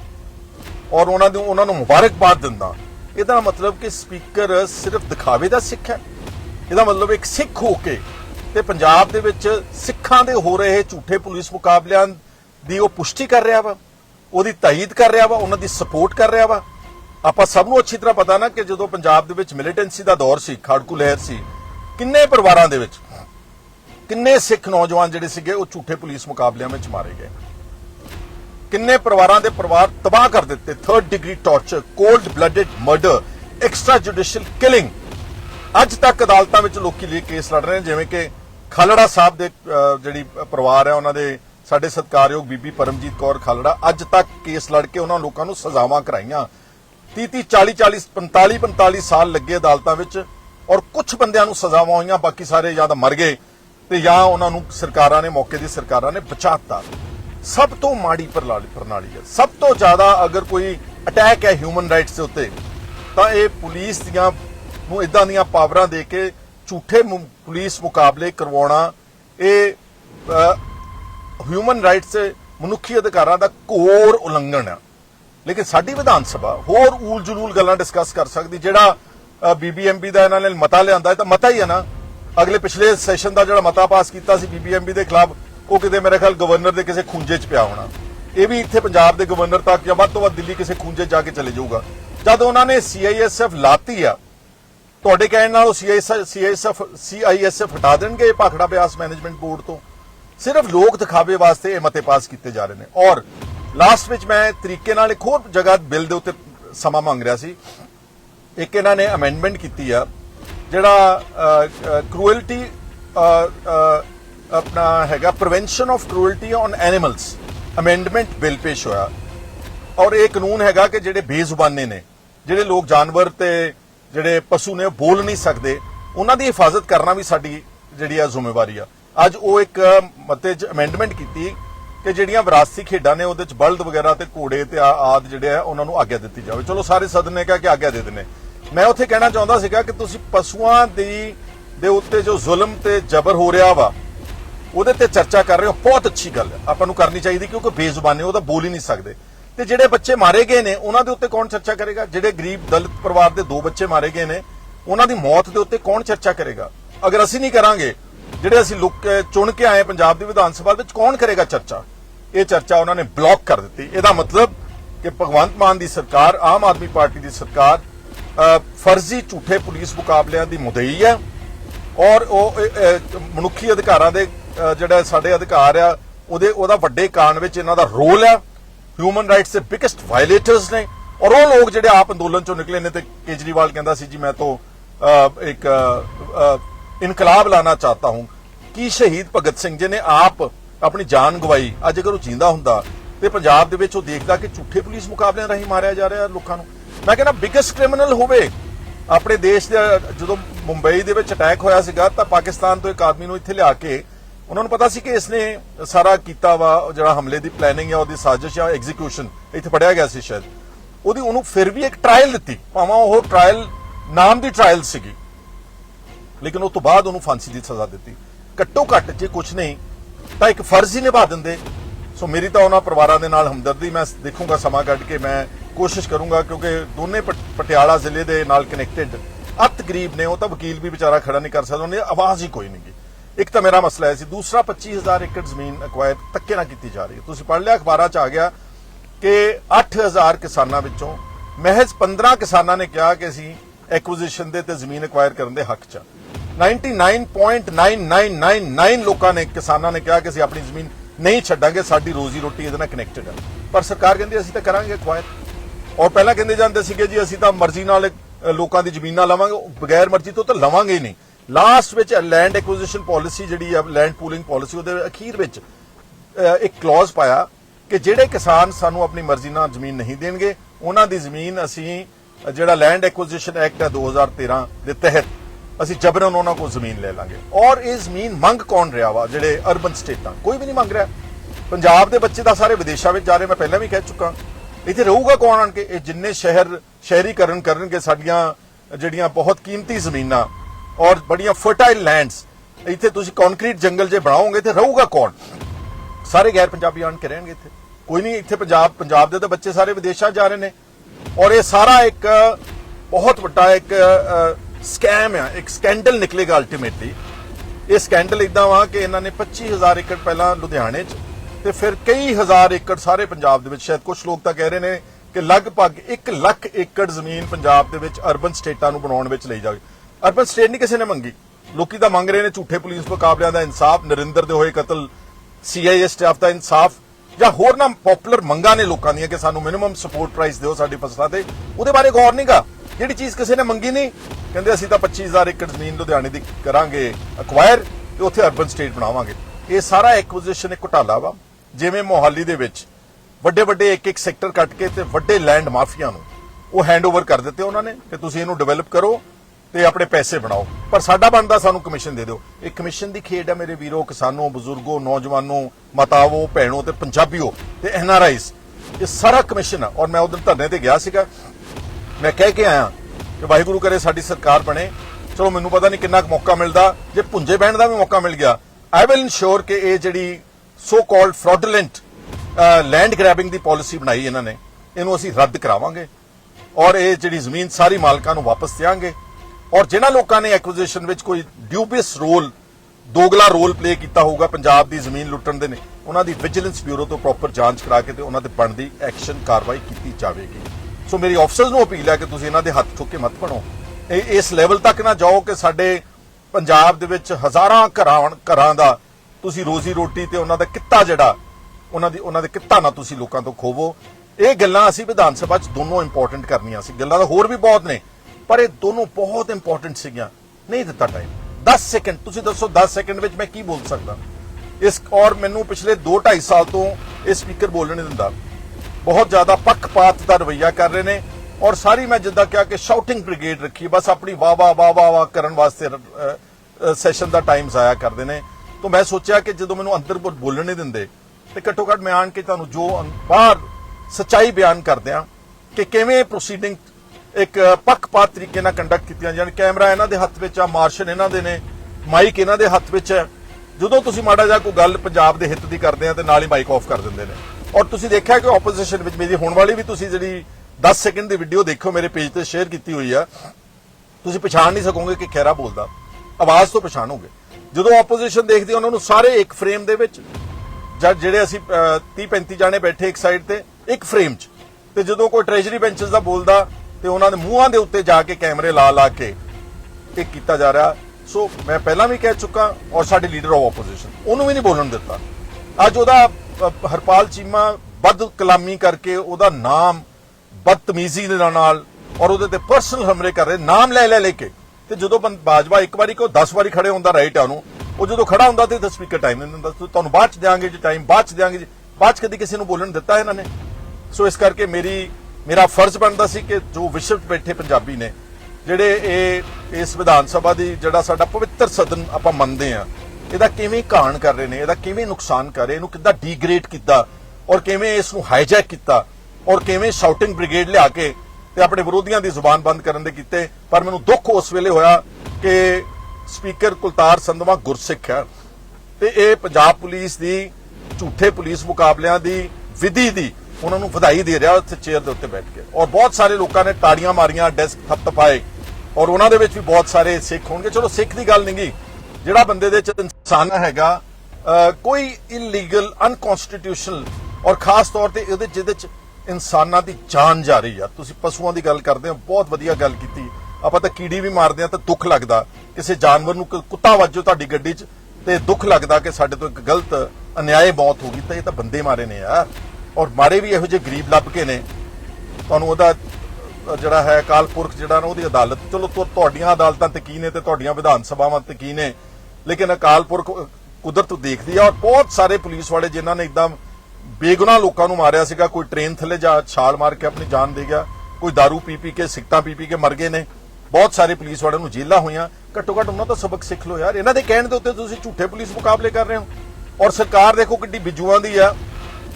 ਔਰ ਉਹਨਾਂ ਨੂੰ ਉਹਨਾਂ ਨੂੰ ਮੁਬਾਰਕਬਾਦ ਦਿੰਦਾ। ਇਹਦਾ ਮਤਲਬ ਕਿ ਸਪੀਕਰ ਸਿਰਫ ਦਿਖਾਵੇ ਦਾ ਸਿੱਖ ਹੈ। ਇਹਦਾ ਮਤਲਬ ਇੱਕ ਸਿੱਖ ਹੋ ਕੇ ਤੇ ਪੰਜਾਬ ਦੇ ਵਿੱਚ ਸਿੱਖਾਂ ਦੇ ਹੋ ਰਹੇ ਝੂਠੇ ਪੁਲਿਸ ਮੁਕਾਬਲਿਆਂ ਦੀ ਉਹ ਪੁਸ਼ਟੀ ਕਰ ਰਿਹਾ ਵਾ, ਉਹਦੀ ਤਾਇਦ ਕਰ ਰਿਹਾ ਵਾ, ਉਹਨਾਂ ਦੀ ਸਪੋਰਟ ਕਰ ਰਿਹਾ ਵਾ। ਆਪਾਂ ਸਭ ਨੂੰ ਅੱਛੀ ਤਰ੍ਹਾਂ ਪਤਾ ਨਾ ਕਿ ਜਦੋਂ ਪੰਜਾਬ ਦੇ ਵਿੱਚ ਮਿਲੀਟੈਂਸੀ ਦਾ ਦੌਰ ਸੀ ਖਾੜਕੂ ਲਹਿਰ ਸੀ ਕਿੰਨੇ ਪਰਿਵਾਰਾਂ ਦੇ ਵਿੱਚ, ਕਿੰਨੇ ਸਿੱਖ ਨੌਜਵਾਨ ਜਿਹੜੇ ਸੀਗੇ ਉਹ ਝੂਠੇ ਪੁਲਿਸ ਮੁਕਾਬਲਿਆਂ ਵਿੱਚ ਮਾਰੇ ਗਏ? ਕਿੰਨੇ ਪਰਿਵਾਰਾਂ ਦੇ ਪਰਿਵਾਰ ਤਬਾਹ ਕਰ ਦਿੱਤੇ? Third degree torture cold blooded murder extra judicial killing ਅੱਜ ਤੱਕ ਅਦਾਲਤਾਂ ਵਿੱਚ ਲੋਕੀ ਲਈ ਕੇਸ ਲੜ ਰਹੇ ਨੇ, ਜਿਵੇਂ ਕਿ ਖਾਲੜਾ ਸਾਹਿਬ ਦੇ ਜਿਹੜੀ ਪਰਿਵਾਰ ਹੈ, ਉਹਨਾਂ ਦੇ ਸਾਡੇ ਸਤਿਕਾਰਯੋਗ ਬੀਬੀ ਪਰਮਜੀਤ ਕੌਰ ਖਾਲੜਾ, ਅੱਜ ਤੱਕ ਕੇਸ ਲੜ ਕੇ ਉਹਨਾਂ ਲੋਕਾਂ ਨੂੰ ਸਜ਼ਾਵਾਂ ਕਰਾਈਆਂ। 30 30 40 40 45 45 ਸਾਲ ਲੱਗੇ ਅਦਾਲਤਾਂ ਵਿੱਚ ਔਰ ਕੁਝ ਬੰਦਿਆਂ ਨੂੰ ਸਜ਼ਾਵਾਂ ਹੋਈਆਂ, ਬਾਕੀ ਸਾਰੇ ਜਾਂ ਤਾਂ ਮਰ ਗਏ ਤੇ ਜਾਂ ਉਹਨਾਂ ਨੂੰ ਸਰਕਾਰਾਂ ਨੇ, ਮੌਕੇ ਦੀ ਸਰਕਾਰਾਂ ਨੇ ਬਚਾਤਾ। ਸਭ ਤੋਂ ਮਾੜੀ ਪ੍ਰਣਾਲੀ ਹੈ। ਸਭ ਤੋਂ ਜ਼ਿਆਦਾ ਅਗਰ ਕੋਈ ਅਟੈਕ ਹੈ ਹਿਊਮਨ ਰਾਈਟਸ ਦੇ ਉੱਤੇ, ਤਾਂ ਇਹ ਪੁਲਿਸ ਦੀਆਂ ਨੂੰ ਇਦਾਂ ਦੀਆਂ ਪਾਵਰਾਂ ਦੇ ਕੇ ਝੂਠੇ ਪੁਲਿਸ ਮੁਕਾਬਲੇ ਕਰਵਾਉਣਾ, ਇਹ ਹਿਊਮਨ ਰਾਈਟਸ ਮਨੁੱਖੀ ਅਧਿਕਾਰਾਂ ਦਾ ਘੋਰ ਉਲੰਘਣ ਹੈ ਲੇਕਿਨ ਸਾਡੀ ਵਿਧਾਨ ਸਭਾ ਹੋਰ ਊਲ ਜਲੂਲ ਗੱਲਾਂ ਡਿਸਕਸ ਕਰ ਸਕਦੀ, ਜਿਹੜਾ ਬੀਬੀਐਮਬੀ ਦਾ ਇਹਨਾਂ ਨੇ ਮਤਾ ਲਿਆਂਦਾ ਤਾਂ ਮਤਾ ਹੀ ਹੈ ਨਾ। ਅਗਲੇ ਪਿਛਲੇ ਸੈਸ਼ਨ ਦਾ ਜਿਹੜਾ ਮਤਾ ਪਾਸ ਕੀਤਾ ਸੀ ਬੀਬੀਐਮਬੀ ਦੇ ਖਿਲਾਫ, ਉਹ ਕਿਤੇ ਮੇਰੇ ਖਿਆਲ ਗਵਰਨਰ ਦੇ ਕਿਸੇ ਖੂੰਜੇ 'ਚ ਪਿਆ ਹੋਣਾ। ਇਹ ਵੀ ਇੱਥੇ ਪੰਜਾਬ ਦੇ ਗਵਰਨਰ ਤੱਕ ਜਾਂ ਵੱਧ ਤੋਂ ਵੱਧ ਦਿੱਲੀ ਕਿਸੇ ਖੂੰਜੇ ਜਾ ਕੇ ਚਲੇ ਜਾਊਗਾ। ਜਦ ਉਹਨਾਂ ਨੇ ਸੀਆਈਐਸਐਫ ਲਾਤੀ ਆ, ਤੁਹਾਡੇ ਕਹਿਣ ਨਾਲ ਉਹ ਸੀਆਈਐਸਐਫ ਸੀਆਈਐਸਐਫ ਹਟਾ ਦੇਣਗੇ ਇਹ ਭਾਖੜਾ ਬਿਆਸ ਮੈਨੇਜਮੈਂਟ ਬੋਰਡ ਤੋਂ? ਸਿਰਫ ਲੋਕ ਦਿਖਾਵੇ ਵਾਸਤੇ ਇਹ ਮਤੇ ਪਾਸ ਕੀਤੇ ਜਾ ਰਹੇ ਨੇ। ਔਰ ਲਾਸਟ ਵਿੱਚ ਮੈਂ ਤਰੀਕੇ ਨਾਲ ਇੱਕ ਹੋਰ ਜਗ੍ਹਾ ਬਿੱਲ ਦੇ ਉੱਤੇ ਸਮਾਂ ਮੰਗ ਰਿਹਾ ਸੀ। ਇੱਕ ਇਹਨਾਂ ਨੇ ਅਮੈਂਡਮੈਂਟ ਕੀਤੀ ਆ, ਜਿਹੜਾ ਕਰੂਅਲਟੀ ਆਪਣਾ ਹੈਗਾ prevention of cruelty on animals amendment bill ਪੇਸ਼ ਹੋਇਆ। ਔਰ ਇਹ ਕਾਨੂੰਨ ਹੈਗਾ ਕਿ ਜਿਹੜੇ ਬੇਜ਼ੁਬਾਨੇ ਨੇ, ਜਿਹੜੇ ਲੋਕ ਜਾਨਵਰ ਤੇ ਜਿਹੜੇ ਪਸ਼ੂ ਨੇ, ਉਹ ਬੋਲ ਨਹੀਂ ਸਕਦੇ, ਉਹਨਾਂ ਦੀ ਹਿਫਾਜ਼ਤ ਕਰਨਾ ਵੀ ਸਾਡੀ ਜਿਹੜੀ ਆ ਜ਼ਿੰਮੇਵਾਰੀ ਆ। ਅੱਜ ਉਹ ਇੱਕ ਮਤੇ 'ਚ ਅਮੈਂਡਮੈਂਟ ਕੀਤੀ ਕਿ ਜਿਹੜੀਆਂ ਵਿਰਾਸਤੀ ਖੇਡਾਂ ਨੇ, ਉਹਦੇ 'ਚ ਬਲਦ ਵਗੈਰਾ ਤੇ ਘੋੜੇ ਤੇ ਆ- ਆਦਿ ਜਿਹੜੇ ਆ, ਉਹਨਾਂ ਨੂੰ ਆਗਿਆ ਦਿੱਤੀ ਜਾਵੇ। ਚਲੋ ਸਾਰੇ ਸਦਨ ਨੇ ਕਿਹਾ ਕਿ ਆਗਿਆ ਦੇ ਦਿੰਨੇ ਮੈਂ ਉੱਥੇ ਕਹਿਣਾ ਚਾਹੁੰਦਾ ਸੀਗਾ ਕਿ ਤੁਸੀਂ ਪਸ਼ੂਆਂ ਦੀ, ਦੇ ਉੱਤੇ ਜੋ ਜ਼ੁਲਮ ਤੇ ਜ਼ਬਰ ਹੋ ਰਿਹਾ ਵਾ, ਉਹਦੇ ਤੇ ਚਰਚਾ ਕਰ ਰਹੇ ਹੋ। ਬਹੁਤ ਅੱਛੀ ਗੱਲ ਹੈ। ਆਪਾਂ ਨੂੰ ਕਰਨੀ ਚਾਹੀਦੀ ਕਿਉਂਕਿ ਬੇਜ਼ੁਬਾਨੇ ਉਹ ਤਾਂ ਬੋਲ ਹੀ ਨਹੀਂ ਸਕਦੇ। ਤੇ ਜਿਹੜੇ ਬੱਚੇ ਮਾਰੇ ਗਏ ਨੇ, ਉਹਨਾਂ ਦੇ ਉੱਤੇ ਕੌਣ ਚਰਚਾ ਕਰੇਗਾ? ਜਿਹੜੇ ਗਰੀਬ ਦਲਿਤ ਪਰਿਵਾਰ ਦੇ ਦੋ ਬੱਚੇ ਮਾਰੇ ਗਏ ਨੇ, ਉਹਨਾਂ ਦੀ ਮੌਤ ਦੇ ਉੱਤੇ ਕੌਣ ਚਰਚਾ ਕਰੇਗਾ? ਅਗਰ ਅਸੀਂ ਨਹੀਂ ਕਰਾਂਗੇ, ਜਿਹੜੇ ਅਸੀਂ ਲੋਕ ਚੁਣ ਕੇ ਆਏ ਪੰਜਾਬ ਦੀ ਵਿਧਾਨ ਸਭਾ ਵਿੱਚ, ਕੌਣ ਕਰੇਗਾ ਚਰਚਾ? ਇਹ ਚਰਚਾ ਉਹਨਾਂ ਨੇ ਬਲੌਕ ਕਰ ਦਿੱਤੀ। ਇਹਦਾ ਮਤਲਬ ਕਿ ਭਗਵੰਤ ਮਾਨ ਦੀ ਸਰਕਾਰ, ਆਮ ਆਦਮੀ ਪਾਰਟੀ ਦੀ ਸਰਕਾਰ ਫਰਜ਼ੀ ਝੂਠੇ ਪੁਲਿਸ ਮੁਕਾਬਲਿਆਂ ਦੀ ਮੁਦਈ ਹੈ ਔਰ ਉਹ ਮਨੁੱਖੀ ਅਧਿਕਾਰਾਂ ਦੇ ਜਿਹੜਾ ਸਾਡੇ ਅਧਿਕਾਰ ਆ, ਉਹਦੇ, ਉਹਦਾ ਵੱਡੇ ਕਾਰਨ ਵਿੱਚ ਇਹਨਾਂ ਦਾ ਰੋਲ ਆ। ਹਿਊਮਨ ਰਾਈਟਸ ਦੇ ਬਿਗੇਸਟ ਵਾਇਲੇਟਰਸ ਨੇ ਔਰ ਉਹ ਲੋਕ ਜਿਹੜੇ ਆਪ ਅੰਦੋਲਨ ਚੋਂ ਨਿਕਲੇ ਨੇ ਤੇ ਕੇਜਰੀਵਾਲ ਕਹਿੰਦਾ ਸੀ, ਜੀ, ਮੈਂ ਤੋਂ ਇੱਕ ਇਨਕਲਾਬ ਲਾਣਾ ਚਾਹਤਾ ਹੂੰ। ਕੀ ਸ਼ਹੀਦ ਭਗਤ ਸਿੰਘ ਜੀ ਨੇ ਆਪ ਆਪਣੀ ਜਾਨ ਗਵਾਈ? ਅੱਜ ਅਗਰ ਉਹ ਜਿੰਦਾ ਹੁੰਦਾ ਤੇ ਪੰਜਾਬ ਦੇ ਵਿੱਚ ਉਹ ਦੇਖਦਾ ਕਿ ਝੂਠੇ ਪੁਲਿਸ ਮੁਕਾਬਲਿਆਂ ਰਾਹੀਂ ਮਾਰਿਆ ਜਾ ਰਿਹਾ ਲੋਕਾਂ ਨੂੰ। ਮੈਂ ਕਹਿੰਦਾ ਬਿਗੇਸਟ ਕ੍ਰਿਮੀਨਲ ਹੋਵੇ, ਆਪਣੇ ਦੇਸ਼ ਦੇ, ਜਦੋਂ ਮੁੰਬਈ ਦੇ ਵਿੱਚ ਅਟੈਕ ਹੋਇਆ ਸੀਗਾ, ਤਾਂ ਪਾਕਿਸਤਾਨ ਤੋਂ ਇੱਕ ਆਦਮੀ ਨੂੰ ਇੱਥੇ ਲਿਆ ਕੇ ਉਹਨਾਂ ਨੂੰ ਪਤਾ ਸੀ ਕਿ ਇਸਨੇ ਸਾਰਾ ਕੀਤਾ ਵਾ ਜਿਹੜਾ ਹਮਲੇ ਦੀ ਪਲੈਨਿੰਗ ਆ, ਉਹਦੀ ਸਾਜ਼ਿਸ਼ ਆ ਐਗਜ਼ੀਕਿਊਸ਼ਨ ਇੱਥੇ ਪੜਿਆ ਗਿਆ ਸੀ ਸ਼ਾਇਦ। ਉਹਦੀ, ਉਹਨੂੰ ਫਿਰ ਵੀ ਇੱਕ ਟ੍ਰਾਇਲ ਦਿੱਤੀ, ਭਾਵੇਂ ਉਹ ਟ੍ਰਾਇਲ ਨਾਮ ਦੀ ਟ੍ਰਾਇਲ ਸੀਗੀ। ਲੇਕਿਨ ਉਹ ਤੋਂ ਬਾਅਦ ਉਹਨੂੰ ਫਾਂਸੀ ਦੀ ਸਜ਼ਾ ਦਿੱਤੀ। ਘੱਟੋ ਘੱਟ ਜੇ ਕੁਝ ਨਹੀਂ, ਤਾਂ ਇੱਕ ਫਰਜ਼ ਹੀ ਨਿਭਾ ਦਿੰਦੇ। ਸੋ ਮੇਰੀ ਤਾਂ ਉਹਨਾਂ ਪਰਿਵਾਰਾਂ ਦੇ ਨਾਲ ਹਮਦਰਦੀ, ਮੈਂ ਦੇਖੂੰਗਾ ਸਮਾਂ ਕੱਢ ਕੇ, ਮੈਂ ਕੋਸ਼ਿਸ਼ ਕਰੂੰਗਾ ਕਿਉਂਕਿ ਦੋਨੇ ਪਟ- ਪਟਿਆਲਾ ਜ਼ਿਲ੍ਹੇ ਦੇ ਨਾਲ ਕਨੈਕਟਡ ਅੱਤ ਗਰੀਬ ਨੇ ਉਹ ਤਾਂ ਵਕੀਲ ਵੀ ਵਿਚਾਰਾ ਖੜਾ ਨਹੀਂ ਕਰ ਸਕਦਾ, ਉਹਨੇ ਆਵਾਜ਼ ਹੀ ਕੋਈ ਨਹੀਂ ਇੱਕ ਤਾਂ ਮੇਰਾ ਮਸਲਾ ਹੈ ਸੀ, ਦੂਸਰਾ 25000 ਏਕੜ ਜ਼ਮੀਨ ਅਕਵਾਇਰ ਧੱਕੇ ਨਾਲ ਕੀਤੀ ਜਾ ਰਹੀ ਹੈ। ਤੁਸੀਂ ਪੜ੍ਹ ਲਿਆ, ਅਖਬਾਰਾਂ 'ਚ ਆ ਗਿਆ ਕਿ 8000 ਕਿਸਾਨਾਂ ਵਿੱਚੋਂ ਮਹਿਜ਼ 15 ਕਿਸਾਨਾਂ ਨੇ ਕਿਹਾ ਕਿ ਅਸੀਂ ਐਕੁਜੀਸ਼ਨ ਦੇ ਤੇ ਜ਼ਮੀਨ ਅਕਵਾਇਰ ਕਰਨ ਦੇ ਹੱਕ 'ਚ ਹਾਂ। 99.9999 ਲੋਕਾਂ ਨੇ, ਕਿਸਾਨਾਂ ਨੇ ਕਿਹਾ ਕਿ ਅਸੀਂ ਆਪਣੀ ਜ਼ਮੀਨ ਨਹੀਂ ਛੱਡਾਂਗੇ, ਸਾਡੀ ਰੋਜ਼ੀ ਰੋਟੀ ਇਹਦੇ ਨਾਲ ਕਨੈਕਟਡ ਹੈ ਪਰ ਸਰਕਾਰ ਕਹਿੰਦੀ ਅਸੀਂ ਤਾਂ ਕਰਾਂਗੇ ਅਕਵਾਇਰ। ਔਰ ਪਹਿਲਾਂ ਕਹਿੰਦੇ ਜਾਂਦੇ ਸੀਗੇ ਜੀ, ਅਸੀਂ ਤਾਂ ਮਰਜ਼ੀ ਨਾਲ ਲੋਕਾਂ ਦੀ ਜ਼ਮੀਨਾਂ ਲਵਾਂਗੇ ਬਗੈਰ ਮਰਜ਼ੀ ਤੋਂ ਤਾਂ ਲਵਾਂਗੇ ਹੀ ਨਹੀਂ। ਲਾਸਟ ਵਿੱਚ ਲੈਂਡ ਐਕੁਜੀਸ਼ਨ ਪਾਲਿਸੀ ਜਿਹੜੀ ਆ ਲੈਂਡ ਪੂਲਿੰਗ ਪਾਲਿਸੀ ਉਹਦੇ ਅਖੀਰ ਵਿੱਚ ਇੱਕ ਕਲੌਜ਼ ਪਾਇਆ ਕਿ ਜਿਹੜੇ ਕਿਸਾਨ ਸਾਨੂੰ ਆਪਣੀ ਮਰਜ਼ੀ ਨਾਲ ਜ਼ਮੀਨ ਨਹੀਂ ਦੇਣਗੇ, ਉਹਨਾਂ ਦੀ ਜ਼ਮੀਨ ਅਸੀਂ ਜਿਹੜਾ ਲੈਂਡ ਐਕੁਜੀਸ਼ਨ ਐਕਟ ਹੈ 2013 ਦੇ ਤਹਿਤ, ਅਸੀਂ ਜਬਰਨ ਉਹਨਾਂ ਕੋਲ ਜ਼ਮੀਨ ਲੈ ਲਾਂਗੇ। ਔਰ ਇਹ ਜ਼ਮੀਨ ਮੰਗ ਕੌਣ ਰਿਹਾ ਵਾ, ਜਿਹੜੇ ਅਰਬਨ ਸਟੇਟਾਂ ਕੋਈ ਵੀ ਨਹੀਂ ਮੰਗ ਰਿਹਾ। ਪੰਜਾਬ ਦੇ ਬੱਚੇ ਤਾਂ ਸਾਰੇ ਵਿਦੇਸ਼ਾਂ ਵਿੱਚ ਜਾ ਰਹੇ, ਮੈਂ ਪਹਿਲਾਂ ਵੀ ਕਹਿ ਚੁੱਕਾ। ਇੱਥੇ ਰਹੂਗਾ ਕੌਣ ਆਣ ਕੇ? ਇਹ ਜਿੰਨੇ ਸ਼ਹਿਰ, ਸ਼ਹਿਰੀਕਰਨ ਕਰਨਗੇ ਸਾਡੀਆਂ ਜਿਹੜੀਆਂ ਬਹੁਤ ਕੀਮਤੀ ਜ਼ਮੀਨਾਂ ਔਰ ਬੜੀਆਂ ਫਰਟਾਈਲ ਲੈਂਡਸ ਇੱਥੇ ਤੁਸੀਂ ਕੰਕਰੀਟ ਜੰਗਲ ਜੇ ਬਣਾਓਗੇ ਤੇ ਰਹੂਗਾ ਕੌਣ? ਸਾਰੇ ਗੈਰ ਪੰਜਾਬੀ ਆਣ ਕੇ ਰਹਿਣਗੇ ਇੱਥੇ। ਕੋਈ ਨਹੀਂ, ਇੱਥੇ ਪੰਜਾਬ ਪੰਜਾਬ ਦੇ ਤਾਂ ਬੱਚੇ ਸਾਰੇ ਵਿਦੇਸ਼ਾਂ ਜਾ ਰਹੇ ਨੇ। ਔਰ ਇਹ ਸਾਰਾ ਇੱਕ ਬਹੁਤ ਵੱਡਾ ਇੱਕ ਸਕੈਮ ਆ। ਇੱਕ ਸਕੈਂਡਲ ਨਿਕਲੇਗਾ ਅਲਟੀਮੇਟਲੀ ਇਹ ਸਕੈਂਡਲ ਇਦਾਂ ਵਾ ਕਿ ਇਹਨਾਂ ਨੇ 25000 ਏਕੜ ਪਹਿਲਾਂ ਲੁਧਿਆਣੇ 'ਚ ਤੇ ਫਿਰ ਕਈ ਹਜ਼ਾਰ ਏਕੜ ਸਾਰੇ ਪੰਜਾਬ ਦੇ ਵਿੱਚ, ਸ਼ਾਇਦ ਕੁਝ ਲੋਕ ਤਾਂ ਕਹਿ ਰਹੇ ਨੇ ਕਿ ਲਗਭਗ 1 ਲੱਖ ਏਕੜ ਜ਼ਮੀਨ ਪੰਜਾਬ ਦੇ ਵਿੱਚ ਅਰਬਨ ਸਟੇਟਾਂ ਨੂੰ ਬਣਾਉਣ ਵਿੱਚ ਲਈ ਜਾਵੇ। ਅਰਬਨ ਸਟੇਟ ਨਹੀਂ ਕਿਸੇ ਨੇ ਮੰਗੀ। ਲੋਕੀ ਤਾਂ ਮੰਗ ਰਹੇ ਨੇ ਝੂਠੇ ਪੁਲਿਸ ਮੁਕਾਬਲਿਆਂ ਦਾ ਇਨਸਾਫ, ਨਰਿੰਦਰ ਦੇ ਹੋਏ ਕਤਲ ਸੀਆਈਏ ਸਟਾਫ ਦਾ ਇਨਸਾਫ, ਜਾਂ ਹੋਰ ਨਾ ਪਪੂਲਰ ਮੰਗਾਂ ਨੇ ਲੋਕਾਂ ਦੀਆਂ ਕਿ ਸਾਨੂੰ ਮਿਨੀਮਮ ਸਪੋਰਟ ਪ੍ਰਾਈਸ ਦਿਓ ਸਾਡੀ ਫਸਲਾਂ ਤੇ। ਉਹਦੇ ਬਾਰੇ ਗੌਰ ਨਹੀਂਗਾ ਜਿਹੜੀ ਚੀਜ਼ ਕਿਸੇ ਨੇ ਮੰਗੀ ਨਹੀਂ, ਕਹਿੰਦੇ ਅਸੀਂ ਤਾਂ 25000 ਏਕੜ ਜ਼ਮੀਨ ਲੁਧਿਆਣੇ ਦੀ ਕਰਾਂਗੇ ਅਕਵਾਇਰ ਤੇ ਉੱਥੇ ਅਰਬਨ ਸਟੇਟ ਬਣਾਵਾਂਗੇ। ਇਹ ਸਾਰਾ ਐਕੁਜੀਸ਼ਨ ਇੱਕ ਘੁਟਾਲਾ ਵਾ। ਜਿਵੇਂ ਮੋਹਾਲੀ ਦੇ ਵਿੱਚ ਵੱਡੇ ਵੱਡੇ ਇੱਕ ਇੱਕ ਸੈਕਟਰ ਕੱਟ ਕੇ ਤੇ ਵੱਡੇ ਲੈਂਡ ਮਾਫੀਆ ਨੂੰ ਉਹ ਹੈਂਡਓਵਰ ਕਰ ਦਿੱਤੇ ਉਹਨਾਂ ਨੇ ਕਿ ਤੁਸੀਂ ਇਹਨੂੰ ਡਿਵੈਲਪ ਕਰੋ ਤੇ ਆਪਣੇ ਪੈਸੇ ਬਣਾਓ। ਪਰ ਸਾਡਾ ਬਣਦਾ ਸਾਨੂੰ ਕਮਿਸ਼ਨ ਦੇ ਦਿਓ। ਇਹ ਕਮਿਸ਼ਨ ਦੀ ਖੇਡ ਹੈ ਮੇਰੇ ਵੀਰੋ, ਕਿਸਾਨੋ, ਬਜ਼ੁਰਗੋ, ਨੌਜਵਾਨੋ, ਮਾਤਾਵੋ, ਭੈਣੋ ਤੇ ਪੰਜਾਬੀਓ ਤੇ ਐਨਆਰਆਈਜ਼ ਇਹ ਸਾਰਾ ਕਮਿਸ਼ਨ ਹੈ ਔਰ ਮੈਂ ਉਧਰ ਧਰਨੇ ਤੇ ਗਿਆ ਸੀਗਾ। ਮੈਂ ਕਹਿ ਕੇ ਆਇਆ ਕਿ ਵਾਹਿਗੁਰੂ ਕਰੇ ਸਾਡੀ ਸਰਕਾਰ ਬਣੇ। ਚਲੋ ਮੈਨੂੰ ਪਤਾ ਨਹੀਂ ਕਿੰਨਾ ਕੁ ਮੌਕਾ ਮਿਲਦਾ। ਜੇ ਪੁੰਜੇ ਬਹਿਣ ਦਾ ਵੀ ਮੌਕਾ ਮਿਲ ਗਿਆ ਆਈ ਵਿਲ ਇਨਸ਼ੋਰ ਕਿ ਇਹ ਜਿਹੜੀ so called fraudulent land grabbing ਦੀ ਪਾਲਿਸੀ ਬਣਾਈ ਇਹਨਾਂ ਨੇ। ਇਹਨੂੰ ਅਸੀਂ ਰੱਦ ਕਰਾਵਾਂਗੇ ਔਰ ਇਹ ਜਿਹੜੀ ਜ਼ਮੀਨ ਸਾਰੀ ਮਾਲਕਾਂ ਨੂੰ ਵਾਪਸ ਦੇਵਾਂਗੇ ਔਰ ਜਿਨ੍ਹਾਂ ਲੋਕਾਂ ਨੇ ਐਕੁਜੀਸ਼ਨ ਵਿੱਚ ਕੋਈ ਡਿਊਬੀਅਸ ਰੋਲ ਦੋਗਲਾ ਰੋਲ ਪਲੇ ਕੀਤਾ ਹੋਊਗਾ ਪੰਜਾਬ ਦੀ ਜ਼ਮੀਨ ਲੁੱਟਣ ਦੇ ਨੇ, ਉਹਨਾਂ ਦੀ ਵਿਜੀਲੈਂਸ ਬਿਊਰੋ ਤੋਂ ਪ੍ਰੋਪਰ ਜਾਂਚ ਕਰਾ ਕੇ ਤੇ ਉਹਨਾਂ ਤੇ ਬਣਦੀ ਐਕਸ਼ਨ ਕਾਰਵਾਈ ਕੀਤੀ ਜਾਵੇਗੀ। ਸੋ ਮੇਰੀ ਆਫਸਰਸ ਨੂੰ ਅਪੀਲ ਹੈ ਕਿ ਤੁਸੀਂ ਇਹਨਾਂ ਦੇ ਹੱਥ ਠੁੱਕ ਕੇ ਮਤ ਬਣੋ। ਇਹ ਇਸ ਲੈਵਲ ਤੱਕ ਨਾ ਜਾਓ ਕਿ ਸਾਡੇ ਪੰਜਾਬ ਦੇ ਵਿੱਚ ਹਜ਼ਾਰਾਂ ਘਰਾਂ ਘਰਾਂ ਦਾ ਤੁਸੀਂ ਰੋਜ਼ੀ ਰੋਟੀ ਤੇ ਉਹਨਾਂ ਦਾ ਕਿੱਤਾ ਜਿਹੜਾ, ਉਹਨਾਂ ਦੀ, ਉਹਨਾਂ ਦੇ ਕਿੱਤਾ ਨਾ ਤੁਸੀਂ ਲੋਕਾਂ ਤੋਂ ਖੋਵੋ। ਇਹ ਗੱਲਾਂ ਅਸੀਂ ਵਿਧਾਨ ਸਭਾ 'ਚ ਦੋਨੋਂ ਇੰਪੋਰਟੈਂਟ ਕਰਨੀਆਂ ਸੀ। ਗੱਲਾਂ ਤਾਂ ਹੋਰ ਵੀ ਬਹੁਤ ਨੇ, ਪਰ ਇਹ ਦੋਨੋਂ ਬਹੁਤ ਇੰਪੋਰਟੈਂਟ ਸੀਗੀਆਂ। ਨਹੀਂ ਦਿੱਤਾ ਟਾਈਮ 10 ਸੈਕਿੰਡ ਤੁਸੀਂ ਦੱਸੋ 10 ਸੈਕਿੰਡ ਵਿੱਚ ਮੈਂ ਕੀ ਬੋਲ ਸਕਦਾ? ਇਸ, ਔਰ ਮੈਨੂੰ ਪਿਛਲੇ 2 2.5 ਸਾਲ ਤੋਂ ਇਹ ਸਪੀਕਰ ਬੋਲਣ ਨਹੀਂ ਦਿੰਦਾ। ਬਹੁਤ ਜ਼ਿਆਦਾ ਪੱਖਪਾਤ ਦਾ ਰਵਈਆ ਕਰ ਰਹੇ ਨੇ, ਔਰ ਸਾਰੀ ਮੈਂ ਜਿੱਦਾਂ ਕਿਹਾ ਕਿ ਸ਼ਾਊਟਿੰਗ ਬ੍ਰਿਗੇਡ ਰੱਖੀ, ਬਸ ਆਪਣੀ ਵਾਹ ਵਾਹ ਵਾਹ ਵਾਹ ਵਾਹ ਕਰਨ ਵਾਸਤੇ ਸੈਸ਼ਨ ਦਾ ਟਾਈਮ ਜ਼ਾਇਆ ਕਰਦੇ ਨੇ। ਤਾਂ ਮੈਂ ਸੋਚਿਆ ਕਿ ਜਦੋਂ ਮੈਨੂੰ ਅੰਦਰ ਬੋਲਣ ਨਹੀਂ ਦਿੰਦੇ, ਤੇ ਘੱਟੋ ਘੱਟ ਮੈਂ ਆਣ ਕੇ ਤੁਹਾਨੂੰ ਜੋ ਬਾਹਰ ਸੱਚਾਈ ਬਿਆਨ ਕਰਦਿਆਂ ਕਿ ਕਿਵੇਂ ਪ੍ਰੋਸੀਡਿੰਗ ਇੱਕ ਪੱਖਪਾਤ ਤਰੀਕੇ ਨਾਲ ਕੰਡਕਟ ਕੀਤੀਆਂ ਜਾਣ। ਕੈਮਰਾ ਇਹਨਾਂ ਦੇ ਹੱਥ ਵਿੱਚ ਆ, ਮਾਰਸ਼ਲ ਇਹਨਾਂ ਦੇ ਨੇ ਮਾਈਕ ਇਹਨਾਂ ਦੇ ਹੱਥ ਵਿੱਚ ਹੈ। ਜਦੋਂ ਤੁਸੀਂ ਮਾੜਾ ਜਿਹਾ ਕੋਈ ਗੱਲ ਪੰਜਾਬ ਦੇ ਹਿੱਤ ਦੀ ਕਰਦੇ ਆ, ਤੇ ਨਾਲ ਹੀ ਮਾਈਕ ਆਫ ਕਰ ਦਿੰਦੇ ਨੇ। ਔਰ ਤੁਸੀਂ ਦੇਖਿਆ ਕਿ ਆਪੋਜੀਸ਼ਨ ਵਿੱਚ ਮੇਰੀ ਹੋਣ ਵਾਲੀ ਵੀ ਤੁਸੀਂ ਜਿਹੜੀ 10 ਸੈਕਿੰਡ ਦੀ ਵੀਡੀਓ ਦੇਖੋ, ਮੇਰੇ ਪੇਜ ਤੇ ਸ਼ੇਅਰ ਕੀਤੀ ਹੋਈ ਆ। ਤੁਸੀਂ ਪਛਾਣ ਨਹੀਂ ਸਕੋਗੇ ਕਿ ਖੈਰਾ ਬੋਲਦਾ। ਆਵਾਜ਼ ਤੋਂ ਪਛਾਣੋਗੇ। ਜਦੋਂ ਆਪੋਜੀਸ਼ਨ ਦੇਖਦੀ ਆ, ਉਹਨਾਂ ਨੂੰ ਸਾਰੇ ਇੱਕ ਫਰੇਮ ਦੇ ਵਿੱਚ ਜਦ ਜਿਹੜੇ ਅਸੀਂ 30 35 ਜਾਣੇ ਬੈਠੇ ਇੱਕ ਸਾਈਡ ਤੇ ਇੱਕ ਫਰੇਮ 'ਚ। ਤੇ ਜਦੋਂ ਕੋਈ ਟ੍ਰੈਜਰੀ ਬੈਂਚਸ ਦਾ ਬੋਲਦਾ ਤੇ ਉਹਨਾਂ ਦੇ ਮੂੰਹਾਂ ਦੇ ਉੱਤੇ ਜਾ ਕੇ ਕੈਮਰੇ ਲਾ ਲਾ ਕੇ ਇਹ ਕੀਤਾ ਜਾ ਰਿਹਾ। ਸੋ ਮੈਂ ਪਹਿਲਾਂ ਵੀ ਕਹਿ ਚੁੱਕਾ ਔਰ ਸਾਡੇ ਲੀਡਰ ਆਫ ਆਪੋਜੀਸ਼ਨ ਉਹਨੂੰ ਵੀ ਨਹੀਂ ਬੋਲਣ ਦਿੱਤਾ। ਅੱਜ ਉਹਦਾ ਹਰਪਾਲ ਚੀਮਾ ਬਦ ਕਲਾਮੀ ਕਰਕੇ ਉਹਦਾ ਨਾਮ ਬਦਤਮੀਜ਼ੀ ਦੇ ਨਾਲ ਔਰ ਉਹਦੇ ਤੇ ਪਰਸਨਲ ਹਮਲੇ ਕਰ ਰਹੇ ਨਾਮ ਲੈ ਲੈ ਲੈ ਕੇ। ਤੇ ਜਦੋਂ ਬੰ- ਬਾਜਵਾ ਇੱਕ ਵਾਰੀ ਕੋ 10 ਵਾਰੀ ਖੜੇ ਹੁੰਦਾ ਰਾਈਟ ਆ ਉਹਨੂੰ, ਉਹ ਜਦੋਂ ਖੜਾ ਹੁੰਦਾ ਤੇ ਸਪੀਕਰ ਟਾਈਮ ਨਹੀਂ ਦਿੰਦਾ ਤੁਹਾਨੂੰ ਬਾਅਦ ਚ ਦਿਆਂਗੇ ਜੀ ਟਾਈਮ ਬਾਅਦ ਚ ਦਿਆਂਗੇ ਜੀ। ਬਾਅਦ ਚ ਕਦੀ ਕਿਸੇ ਨੂੰ ਬੋਲਣ ਦਿੱਤਾ ਇਹਨਾਂ ਨੇ। ਸੋ ਇਸ ਕਰਕੇ ਮੇਰੀ ਮੇਰਾ ਫਰਜ਼ ਬਣਦਾ ਸੀ ਕਿ ਜੋ ਵਿਸ਼ਵ ਬੈਠੇ ਪੰਜਾਬੀ ਨੇ, ਜਿਹੜੇ ਇਹ ਇਸ ਵਿਧਾਨ ਸਭਾ ਦੀ ਜਿਹੜਾ ਸਾਡਾ ਪਵਿੱਤਰ ਸਦਨ ਆਪਾਂ ਮੰਨਦੇ ਆ ਇਹਦਾ ਕਿਵੇਂ ਘਾਣ ਕਰ ਰਹੇ ਨੇ, ਇਹਦਾ ਕਿਵੇਂ ਨੁਕਸਾਨ ਕਰ ਰਹੇ, ਇਹਨੂੰ ਕਿੱਦਾਂ ਡੀਗ੍ਰੇਡ ਕੀਤਾ, ਔਰ ਕਿਵੇਂ ਇਸ ਨੂੰ ਹਾਈਜੈਕ ਕੀਤਾ, ਔਰ ਕਿਵੇਂ ਸ਼ਾਊਟਿੰਗ ਬ੍ਰਿਗੇਡ ਲਿਆ ਕੇ ਤੇ ਆਪਣੇ ਵਿਰੋਧੀਆਂ ਦੀ ਜ਼ੁਬਾਨ ਬੰਦ ਕਰਨ ਦੇ ਕੀਤੇ, ਪਰ ਮੈਨੂੰ ਦੁੱਖ ਉਸ ਵੇਲੇ ਹੋਇਆ ਕਿ ਸਪੀਕਰ ਕੁਲਤਾਰ ਸੰਧਵਾ ਗੁਰਸਿੱਖ ਹੈ ਤੇ ਇਹ ਪੰਜਾਬ ਪੁਲਿਸ ਦੀ, ਝੂਠੇ ਪੁਲਿਸ ਮੁਕਾਬਲਿਆਂ ਦੀ ਵਿਧੀ ਦੀ ਉਹਨਾਂ ਨੂੰ ਵਧਾਈ ਦੇ ਰਿਹਾ, ਉੱਥੇ ਚੇਅਰ ਦੇ ਉੱਤੇ ਬੈਠ ਕੇ। ਔਰ ਬਹੁਤ ਸਾਰੇ ਲੋਕਾਂ ਨੇ ਤਾੜੀਆਂ ਮਾਰੀਆਂ ਡੈਸਕ ਥਪਥਪਾਏ ਔਰ ਉਹਨਾਂ ਦੇ ਵਿੱਚ ਵੀ ਬਹੁਤ ਸਾਰੇ ਸਿੱਖ ਹੋਣਗੇ। ਚਲੋ, ਸਿੱਖ ਦੀ ਗੱਲ ਨਹੀਂਗੀ ਜਿਹੜਾ ਬੰਦੇ ਦੇ ਚ ਇਨਸਾਨ ਹੈਗਾ ਕੋਈ ਇਲੀਗਲ ਅਨਕਨਸਟੀਟਿਊਸ਼ਨਲ ਔਰ ਖਾਸ ਤੌਰ ਤੇ ਇਹਦੇ ਜਿਹਦੇ ਚ ਇਨਸਾਨਾਂ ਦੀ ਜਾਨ ਜਾ ਰਹੀ ਆ। ਤੁਸੀਂ ਪਸ਼ੂਆਂ ਦੀ ਗੱਲ ਕਰਦੇ ਹੋ, ਬਹੁਤ ਵਧੀਆ ਗੱਲ ਕੀਤੀ। ਆਪਾਂ ਤਾਂ ਕੀੜੀ ਵੀ ਮਾਰਦੇ ਆ ਤਾਂ ਦੁੱਖ ਲੱਗਦਾ। ਕਿਸੇ ਜਾਨਵਰ ਨੂੰ ਕੁੱਤਾ ਵੱਜੋ ਤੁਹਾਡੀ ਗੱਡੀ 'ਚ ਤੇ ਦੁੱਖ ਲੱਗਦਾ ਕਿ ਸਾਡੇ ਤੋਂ ਇੱਕ ਗਲਤ ਅਨਿਆਏ ਮੌਤ ਹੋ ਗਈ ਤਾਂ ਇਹ ਤਾਂ ਬੰਦੇ ਮਾਰੇ ਨੇ ਯਾਰ ਔਰ ਮਾਰੇ ਵੀ ਇਹੋ ਜਿਹੇ ਗਰੀਬ ਲੱਭ ਕੇ ਨੇ। ਤੁਹਾਨੂੰ ਉਹਦਾ ਜਿਹੜਾ ਹੈ ਅਕਾਲ ਪੁਰਖ ਜਿਹੜਾ ਨਾ ਉਹਦੀ ਅਦਾਲਤ, ਚਲੋ ਤੁਹਾਡੀਆਂ ਅਦਾਲਤਾਂ ਤੇ ਕੀ ਨੇ ਤੇ ਤੁਹਾਡੀਆਂ ਵਿਧਾਨ ਸਭਾਵਾਂ ਤੇ ਕੀ ਨੇ। ਲੇਕਿਨ ਅਕਾਲ ਪੁਰਖ ਕੁਦਰਤ ਦੇਖਦੀ ਆ ਔਰ ਬਹੁਤ ਸਾਰੇ ਪੁਲਿਸ ਵਾਲੇ ਜਿਨ੍ਹਾਂ ਨੇ ਇਦਾਂ ਬੇਗੁਨਾਹ ਲੋਕਾਂ ਨੂੰ ਮਾਰਿਆ ਸੀਗਾ ਕੋਈ ਟ੍ਰੇਨ ਥੱਲੇ ਜਾ ਛਾਲ ਮਾਰ ਕੇ ਆਪਣੀ ਜਾਨ ਦੇ ਗਿਆ ਕੋਈ दारू ਪੀ ਪੀ ਕੇ ਸਿਗਟਾਂ ਪੀ ਪੀ ਕੇ ਮਰ ਗਏ ਨੇ। ਬਹੁਤ ਸਾਰੇ ਪੁਲਿਸ ਵਾਲਿਆਂ ਨੂੰ ਜੇਲ੍ਹਾਂ ਹੋਈਆਂ। ਘੱਟੋ ਘੱਟ ਉਹਨਾਂ ਤੋਂ ਸਬਕ ਸਿੱਖ ਲਓ ਯਾਰ। ਇਹਨਾਂ ਦੇ ਕਹਿਣ ਦੇ ਉੱਤੇ ਤੁਸੀਂ ਝੂਠੇ ਪੁਲਿਸ ਮੁਕਾਬਲੇ ਕਰ ਰਹੇ ਹੋ। ਔਰ ਸਰਕਾਰ ਦੇਖੋ ਕਿੱਡੀ ਬਿਜੂਆਂ ਦੀ ਆ।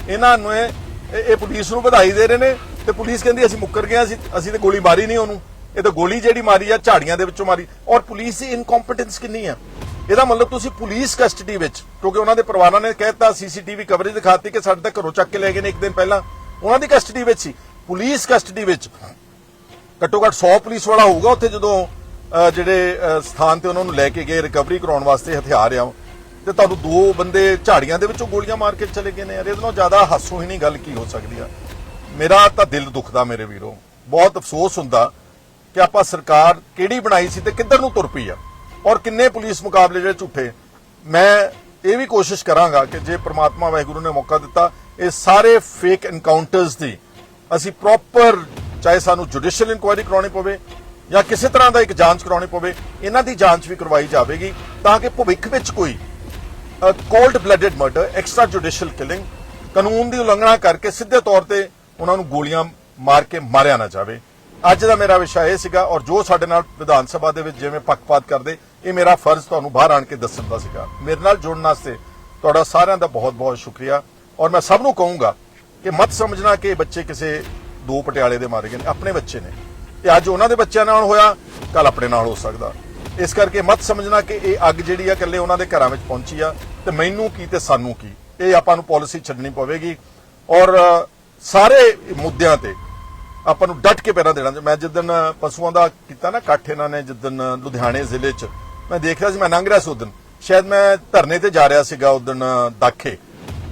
ਇਹਨਾਂ ਨੂੰ ਇਹ ਇਹ ਪੁਲਿਸ ਨੂੰ ਵਧਾਈ ਦੇ ਰਹੇ ਨੇ ਤੇ ਪੁਲਿਸ ਕਹਿੰਦੀ ਅਸੀਂ ਮੁੱਕਰ ਗਏ ਹਾਂ, ਅਸੀਂ ਅਸੀਂ ਤੇ ਗੋਲੀ ਮਾਰੀ ਨਹੀਂ ਉਹਨੂੰ। ਇਹ ਤਾਂ ਗੋਲੀ ਜਿਹੜੀ ਮਾਰੀ ਆ ਝਾੜੀਆਂ ਦੇ ਵਿੱਚੋਂ ਮਾਰੀ। ਔਰ ਪੁਲਿਸ ਦੀ ਇਨਕੰਪੀਟੈਂਸ ਕਿੰਨੀ ਆ? ਇਹਦਾ ਮਤਲਬ ਤੁਸੀਂ ਪੁਲਿਸ ਕਸਟਡੀ ਵਿੱਚ, ਕਿਉਂਕਿ ਉਹਨਾਂ ਦੇ ਪਰਿਵਾਰਾਂ ਨੇ ਕਹਿਤਾ ਸੀਸੀਟੀਵੀ ਕਵਰੇਜ ਦਿਖਾਤੀ ਕਿ ਸਾਡੇ ਤਾਂ ਘਰੋਂ ਚੱਕ ਕੇ ਲੈ ਗਏ ਨੇ ਇੱਕ ਦਿਨ ਪਹਿਲਾਂ। ਉਹਨਾਂ ਦੀ ਕਸਟਡੀ ਵਿੱਚ ਸੀ। ਪੁਲਿਸ ਕਸਟਡੀ ਵਿੱਚ ਘੱਟੋ ਘੱਟ 100 ਪੁਲਿਸ ਵਾਲਾ ਹੋਊਗਾ ਉੱਥੇ ਜਦੋਂ ਜਿਹੜੇ ਸਥਾਨ ਤੇ ਉਹਨਾਂ ਨੂੰ ਲੈ ਕੇ ਗਏ ਰਿਕਵਰੀ ਕਰਾਉਣ ਵਾਸਤੇ ਹਥਿਆਰ ਆ। ਤੇ ਤੁਹਾਨੂੰ ਦੋ ਬੰਦੇ ਝਾੜੀਆਂ ਦੇ ਵਿੱਚੋਂ ਗੋਲੀਆਂ ਮਾਰ ਕੇ ਚਲੇ ਗਏ ਨੇ। ਯਾਰ ਇਹਦੇ ਨਾਲੋਂ ਜ਼ਿਆਦਾ ਹਾਸੋ ਹੀ ਨਹੀਂ ਗੱਲ ਕੀ ਹੋ ਸਕਦੀ ਆ? ਮੇਰਾ ਤਾਂ ਦਿਲ ਦੁਖਦਾ ਮੇਰੇ ਵੀਰੋ। ਬਹੁਤ ਅਫਸੋਸ ਹੁੰਦਾ ਕਿ ਆਪਾਂ ਸਰਕਾਰ ਕਿਹੜੀ ਬਣਾਈ ਸੀ ਤੇ ਕਿੱਧਰ ਨੂੰ ਤੁਰ ਪਈ ਆ। ਔਰ ਕਿੰਨੇ ਪੁਲਿਸ ਮੁਕਾਬਲੇ ਜਿਹੜੇ ਝੂਠੇ, ਮੈਂ ਇਹ ਵੀ ਕੋਸ਼ਿਸ਼ ਕਰਾਂਗਾ ਕਿ ਜੇ ਪ੍ਰਮਾਤਮਾ ਵਾਹਿਗੁਰੂ ਨੇ ਮੌਕਾ ਦਿੱਤਾ, ਇਹ ਸਾਰੇ ਫੇਕ ਐਨਕਾਊਂਟਰਸ ਦੀ ਅਸੀਂ ਪ੍ਰੋਪਰ ਚਾਹੇ ਸਾਨੂੰ ਜੁਡੀਸ਼ੀਅਲ ਇਨਕੁਆਇਰੀ ਕਰਾਉਣੀ ਪਵੇ ਜਾਂ ਕਿਸੇ ਤਰ੍ਹਾਂ ਦਾ ਇੱਕ ਜਾਂਚ ਕਰਾਉਣੀ ਪਵੇ, ਇਹਨਾਂ ਦੀ ਜਾਂਚ ਵੀ ਕਰਵਾਈ ਜਾਵੇਗੀ ਤਾਂ ਕਿ ਭਵਿੱਖ ਵਿੱਚ ਕੋਈ cold blooded murder extra judicial killing ਕਾਨੂੰਨ ਦੀ ਉਲੰਘਣਾ ਕਰਕੇ ਸਿੱਧੇ ਤੌਰ ਤੇ ਉਹਨਾਂ ਨੂੰ ਗੋਲੀਆਂ ਮਾਰ ਕੇ ਮਾਰਿਆ ਨਾ ਜਾਵੇ। ਅੱਜ ਦਾ ਮੇਰਾ ਵਿਸ਼ਾ ਇਹ ਸੀਗਾ ਔਰ ਜੋ ਸਾਡੇ ਨਾਲ ਵਿਧਾਨ ਸਭਾ ਦੇ ਵਿੱਚ ਜਿਵੇਂ ਪੱਖਪਾਤ ਕਰਦੇ, ਇਹ ਮੇਰਾ ਫਰਜ਼ ਤੁਹਾਨੂੰ ਬਾਹਰ ਆਣ ਕੇ ਦੱਸਣ ਦਾ ਸੀਗਾ। ਮੇਰੇ ਨਾਲ ਜੁੜਨ ਵਾਸਤੇ ਤੁਹਾਡਾ ਸਾਰਿਆਂ ਦਾ ਬਹੁਤ-ਬਹੁਤ ਸ਼ੁਕਰੀਆ। ਔਰ ਮੈਂ ਸਭ ਨੂੰ ਕਹੂੰਗਾ ਕਿ ਮਤ ਸਮਝਣਾ ਕਿ ਇਹ ਬੱਚੇ ਕਿਸੇ ਦੋ ਪਟਿਆਲੇ ਦੇ ਮਾਰੇ ਗਏ ਨੇ, ਆਪਣੇ ਬੱਚੇ ਨੇ। ਤੇ ਅੱਜ ਉਹਨਾਂ ਦੇ ਬੱਚਿਆਂ ਨਾਲ ਹੋਇਆ ਕੱਲ ਆਪਣੇ ਨਾਲ ਹੋ ਸਕਦਾ। ਇਸ ਕਰਕੇ ਮਤ ਸਮਝਣਾ ਕਿ ਇਹ ਅੱਗ ਜਿਹੜੀ ਆ ਇਕੱਲੇ ਉਹਨਾਂ ਦੇ ਘਰਾਂ ਵਿੱਚ ਪਹੁੰਚੀ ਆ ਤੇ ਮੈਨੂੰ ਕੀ ਤੇ ਸਾਨੂੰ ਕੀ। ਇਹ ਆਪਾਂ ਨੂੰ ਪਾਲਿਸੀ ਛੱਡਣੀ ਪਵੇਗੀ। ਔਰ ਸਾਰੇ ਮੁੱਦਿਆਂ ਤੇ ਆਪਾਂ ਨੂੰ ਡਟ ਕੇ ਪੈਰਾਂ ਦੇਣਾ। ਮੈਂ ਜਿੱਦਨ ਪਸ਼ੂਆਂ ਦਾ ਕੀਤਾ ਨਾ ਇਕੱਠ ਇਹਨਾਂ ਨੇ ਜਿੱਦਨ ਲੁਧਿਆਣੇ ਜ਼ਿਲ੍ਹੇ 'ਚ, ਮੈਂ ਦੇਖ ਰਿਹਾ ਸੀ, ਮੈਂ ਲੰਘ ਰਿਹਾ ਸੀ ਉਦਨ ਸ਼ਾਇਦ ਮੈਂ ਧਰਨੇ ਤੇ ਜਾ ਰਿਹਾ ਸੀਗਾ ਉਦਨ ਦਾਖੇ।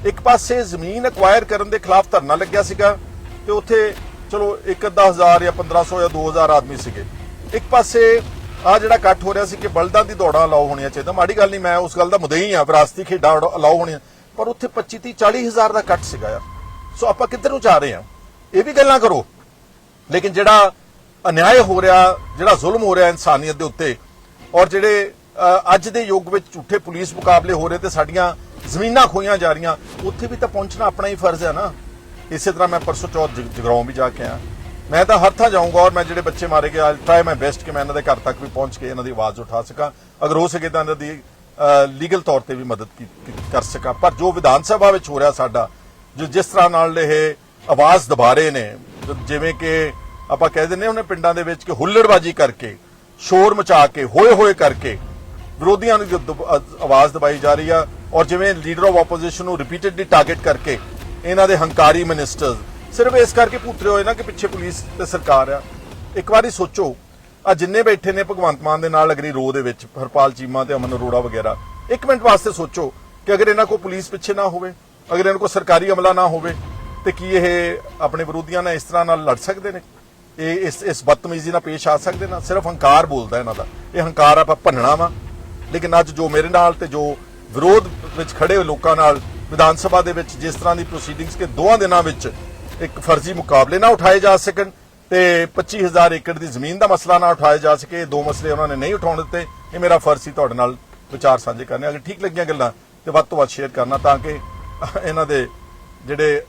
ਇੱਕ ਪਾਸੇ ਜ਼ਮੀਨ ਐਕਵਾਇਰ ਕਰਨ ਦੇ ਖਿਲਾਫ ਧਰਨਾ ਲੱਗਿਆ ਸੀਗਾ ਤੇ ਉੱਥੇ ਚਲੋ ਇੱਕ ਅੱਧਾ ਹਜ਼ਾਰ ਜਾਂ 1500 ਜਾਂ 2000 ਆਦਮੀ ਸੀਗੇ। ਇੱਕ ਪਾਸੇ ਆ ਜਿਹੜਾ ਇਕੱਠ ਹੋ ਰਿਹਾ ਸੀ ਕਿ ਬਲਦਾਂ ਦੀ ਦੌੜਾਂ ਅਲਾਉ ਹੋਣੀਆਂ ਚਾਹੀਦਾ ਮਾੜੀ ਗੱਲ ਨਹੀਂ, ਮੈਂ ਉਸ ਗੱਲ ਦਾ ਮੁਦਈ ਆ ਵਿਰਾਸਤੀ ਖੇਡਾਂ ਅਲਾਉ ਹੋਣੀਆਂ। ਪਰ ਉੱਥੇ 25 30 40 ਹਜ਼ਾਰ ਦਾ ਇਕੱਠ ਸੀਗਾ ਯਾਰ। ਸੋ ਆਪਾਂ ਕਿੱਧਰ ਨੂੰ ਜਾ ਰਹੇ ਹਾਂ? ਇਹ ਵੀ ਗੱਲਾਂ ਕਰੋ। ਲੇਕਿਨ ਜਿਹੜਾ ਅਨਿਆਏ ਹੋ ਰਿਹਾ, ਜਿਹੜਾ ਜ਼ੁਲਮ ਹੋ ਰਿਹਾ ਇਨਸਾਨੀਅਤ ਦੇ ਉੱਤੇ, ਔਰ ਜਿਹੜੇ ਅੱਜ ਦੇ ਯੁੱਗ ਵਿੱਚ ਝੂਠੇ ਪੁਲਿਸ ਮੁਕਾਬਲੇ ਹੋ ਰਹੇ ਤੇ ਸਾਡੀਆਂ ਜ਼ਮੀਨਾਂ ਖੋਈਆਂ ਜਾ ਰਹੀਆਂ, ਉੱਥੇ ਵੀ ਤਾਂ ਪਹੁੰਚਣਾ ਆਪਣਾ ਹੀ ਫਰਜ਼ ਹੈ ਨਾ। ਇਸੇ ਤਰ੍ਹਾਂ ਮੈਂ ਪਰਸੋਂ ਚੌਥ ਜਗ- ਜਗਰਾਉਂ ਵੀ ਜਾ ਕੇ ਆਇਆ। ਮੈਂ ਤਾਂ ਹਰ ਥਾਂ ਜਾਊਂਗਾ ਔਰ ਮੈਂ ਜਿਹੜੇ ਬੱਚੇ ਮਾਰੇ ਗਏ ਆਈ ਟਰਾਈ ਮਾਈ ਬੈਸਟ ਕਿ ਮੈਂ ਇਹਨਾਂ ਦੇ ਘਰ ਤੱਕ ਵੀ ਪਹੁੰਚ ਕੇ ਇਹਨਾਂ ਦੀ ਆਵਾਜ਼ ਉਠਾ ਸਕਾਂ। ਅਗਰ ਹੋ ਸਕੇ ਤਾਂ ਇਹਨਾਂ ਦੀ ਲੀਗਲ ਤੌਰ ਤੇ ਵੀ ਮਦਦ ਕੀ- ਕਰ ਸਕਾਂ। ਪਰ ਜੋ ਵਿਧਾਨ ਸਭਾ ਵਿੱਚ ਹੋ ਰਿਹਾ ਸਾਡਾ, ਜੋ ਜਿਸ ਤਰ੍ਹਾਂ ਨਾਲ ਇਹ ਆਵਾਜ਼ ਦਬਾ ਰਹੇ ਨੇ ਜਿਵੇਂ ਕਿ ਆਪਾਂ ਕਹਿ ਦਿੰਦੇ ਉਹਨੇ ਪਿੰਡਾਂ ਦੇ ਵਿੱਚ ਕਿ ਹੁੱਲੜਬਾਜੀ ਕਰਕੇ, ਸ਼ੋਰ ਮਚਾ ਕੇ ਹੋਏ ਹੋਏ ਕਰਕੇ ਵਿਰੋਧੀਆਂ ਨੂੰ ਆਵਾਜ਼ ਦਬਾਈ ਜਾ ਰਹੀ ਆ ਔਰ ਜਿਵੇਂ ਲੀਡਰ ਆਫ ਆਪੋਜੀਸ਼ਨ ਨੂੰ ਰਿਪੀਟਿਡਲੀ ਟਾਰਗੇਟ ਕਰਕੇ ਇਹਨਾਂ ਦੇ ਹੰਕਾਰੀ ਮਿਨਿਸਟਰਸ ਸਿਰਫ ਇਸ ਕਰਕੇ ਪੁੱਤਰੇ ਹੋਏ ਨਾ ਕਿ ਪਿੱਛੇ ਪੁਲਿਸ ਤੇ ਸਰਕਾਰ ਆ। ਇੱਕ ਵਾਰੀ ਸੋਚੋ, ਆ ਜਿੰਨੇ ਬੈਠੇ ਨੇ ਭਗਵੰਤ ਮਾਨ ਦੇ ਨਾਲ ਅਗਰੀ ਰੋ ਦੇ ਵਿੱਚ, ਹਰਪਾਲ ਚੀਮਾ ਤੇ ਅਮਨ ਅਰੋੜਾ ਵਗੈਰਾ, ਇੱਕ ਮਿੰਟ ਵਾਸਤੇ ਸੋਚੋ ਕਿ ਅਗਰ ਇਹਨਾਂ ਕੋਲ ਪੁਲਿਸ ਪਿੱਛੇ ਨਾ ਹੋਵੇ, ਅਗਰ ਇਹਨਾਂ ਕੋਲ ਸਰਕਾਰੀ ਅਮਲਾ ਨਾ ਹੋਵੇ ਤੇ ਕੀ ਇਹ ਆਪਣੇ ਵਿਰੋਧੀਆਂ ਨਾਲ ਇਸ ਤਰ੍ਹਾਂ ਨਾਲ ਲੜ ਸਕਦੇ ਨੇ? ਇਹ ਇਸ ਇਸ ਬਦਤਮੀਜ਼ੀ ਨਾਲ ਪੇਸ਼ ਆ ਸਕਦੇ ਨਾ? ਸਿਰਫ ਹੰਕਾਰ ਬੋਲਦਾ ਇਹਨਾਂ ਦਾ। ਇਹ ਹੰਕਾਰ ਆਪਾਂ ਭੰਨਣਾ ਵਾ। ਲੇਕਿਨ ਅੱਜ ਜੋ ਮੇਰੇ ਨਾਲ ਤੇ ਜੋ ਵਿਰੋਧ ਵਿੱਚ ਖੜੇ ਹੋਏ ਲੋਕਾਂ ਨਾਲ ਵਿਧਾਨ ਸਭਾ ਦੇ ਵਿੱਚ ਜਿਸ ਤਰ੍ਹਾਂ ਦੀ ਪ੍ਰੋਸੀਡਿੰਗਸ ਕੇ ਦੋਹਾਂ ਦਿਨਾਂ ਵਿੱਚ ਇੱਕ ਫਰਜ਼ੀ ਮੁਕਾਬਲੇ ਨਾ ਉਠਾਏ ਜਾ ਸਕਣ ਤੇ 25000 ਏਕੜ ਦੀ ਜ਼ਮੀਨ ਦਾ ਮਸਲਾ ਨਾ ਉਠਾਇਆ ਜਾ ਸਕੇ, ਇਹ ਦੋ ਮਸਲੇ ਉਹਨਾਂ ਨੇ ਨਹੀਂ ਉਠਾਉਣ ਦਿੱਤੇ। ਇਹ ਮੇਰਾ ਫਰਜ਼ ਸੀ ਤੁਹਾਡੇ ਨਾਲ ਵਿਚਾਰ ਸਾਂਝੇ ਕਰਨੇ। ਅਗਰ ਠੀਕ ਲੱਗੀਆਂ ਗੱਲਾਂ ਤੇ ਵੱਧ ਤੋਂ ਵੱਧ ਸ਼ੇਅਰ ਕਰਨਾ ਤਾਂ ਕਿ ਇਹਨਾਂ ਦੇ ਜਿਹੜੇ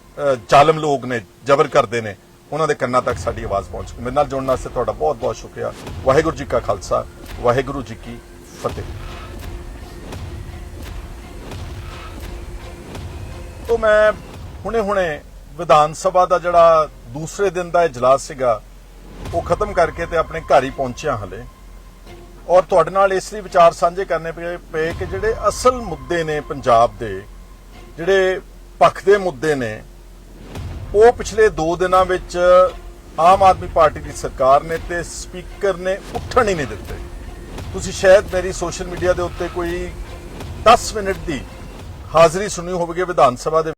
ਜ਼ਾਲਮ ਲੋਕ ਨੇ, ਜ਼ਬਰ ਕਰਦੇ ਨੇ, ਉਹਨਾਂ ਦੇ ਕੰਨਾਂ ਤੱਕ ਸਾਡੀ ਆਵਾਜ਼ ਪਹੁੰਚ ਮੇਰੇ ਨਾਲ ਜੁੜਨ ਵਾਸਤੇ ਤੁਹਾਡਾ ਬਹੁਤ ਬਹੁਤ ਸ਼ੁਕਰੀਆ। ਵਾਹਿਗੁਰੂ ਜੀ ਕਾ ਖਾਲਸਾ, ਵਾਹਿਗੁਰੂ ਜੀ ਕੀ ਫਤਿਹ। ਤੋਂ ਮੈਂ ਹੁਣੇ-ਹੁਣੇ ਵਿਧਾਨ ਸਭਾ ਦਾ ਜਿਹੜਾ ਦੂਸਰੇ ਦਿਨ ਦਾ ਇਜਲਾਸ ਸੀਗਾ, ਉਹ ਖਤਮ ਕਰਕੇ ਤੇ ਆਪਣੇ ਘਰ ਹੀ ਪਹੁੰਚਿਆ ਹਲੇ। ਔਰ ਤੁਹਾਡੇ ਨਾਲ ਇਸ ਲਈ ਵਿਚਾਰ ਸਾਂਝੇ ਕਰਨੇ ਪਏ ਪਏ ਕਿ ਜਿਹੜੇ ਅਸਲ ਮੁੱਦੇ ਨੇ ਪੰਜਾਬ ਦੇ, ਜਿਹੜੇ ਪੱਖ ਦੇ ਮੁੱਦੇ ਨੇ ਉਹ ਪਿਛਲੇ 2 ਦਿਨਾਂ ਵਿੱਚ ਆਮ ਆਦਮੀ ਪਾਰਟੀ ਦੀ ਸਰਕਾਰ ਨੇ ਤੇ ਸਪੀਕਰ ਨੇ ਉੱਠਣ ਹੀ ਨਹੀਂ ਦਿੱਤੇ। ਤੁਸੀਂ ਸ਼ਾਇਦ ਮੇਰੀ ਸੋਸ਼ਲ ਮੀਡੀਆ ਦੇ ਉੱਤੇ ਕੋਈ 10 ਮਿੰਟ ਦੀ ਹਾਜ਼ਰੀ ਸੁਣੀ ਹੋਵੇਗੀ ਵਿਧਾਨ ਸਭਾ ਦੇ